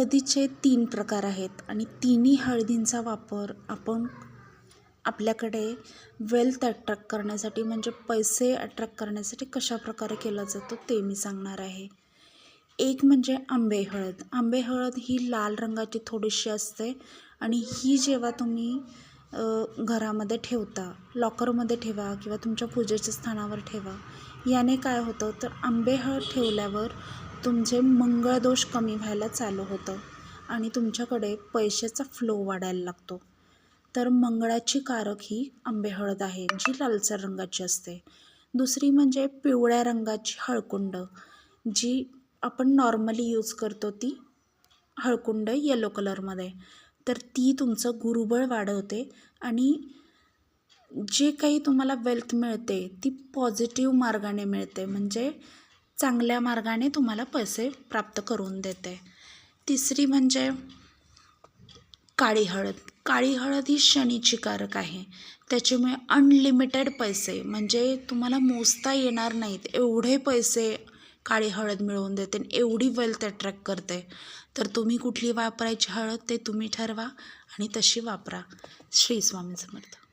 हळदीचे तीन प्रकार आहेत आणि तिन्ही हळदींचा वापर आपण आपल्याकडे वेल्थ अट्रॅक्ट करण्यासाठी म्हणजे पैसे अट्रॅक्ट करण्यासाठी कशा प्रकारे केला जातो ते मी सांगणार आहे. एक म्हणजे आंबे हळद. आंबे हळद ही लाल रंगाची थोडीशी असते आणि ही जेव्हा तुम्ही घरामध्ये ठेवता लॉकरमध्ये ठेवा किंवा तुमच्या पूजेच्या स्थानावर ठेवा याने काय होतं? तर आंबे हळद ठेवल्यावर तुमचे मंगळदोष कमी व्हायला चालू होतं आणि तुमच्याकडे पैशाचा फ्लो वाढायला लागतो. तर मंगळाची कारक ही आंबे हळद आहे जी लालसर रंगाची असते. दुसरी म्हणजे पिवळ्या रंगाची हळकुंड जी आपण नॉर्मली यूज करतो ती हळकुंड येलो कलरमध्ये तर ती तुमचं गुरुबळ वाढवते आणि जे काही तुम्हाला वेल्थ मिळते ती पॉझिटिव्ह मार्गाने मिळते. म्हणजे चांगल्या मार्गाने तुम्हाला पैसे प्राप्त करून देते. तिसरी म्हणजे काळी हळद. काळी हळद ही शनीची कारक आहे. त्याच्यामुळे अनलिमिटेड पैसे म्हणजे तुम्हाला मोजता येणार नाहीत. एवढे पैसे काळी हळद मिळवून देते आणि एवढी वेल्थ अट्रॅक्ट करते. तर तुम्ही कुठली वापरायची हळद ते तुम्ही ठरवा आणि तशी वापरा. श्री स्वामी समर्थ.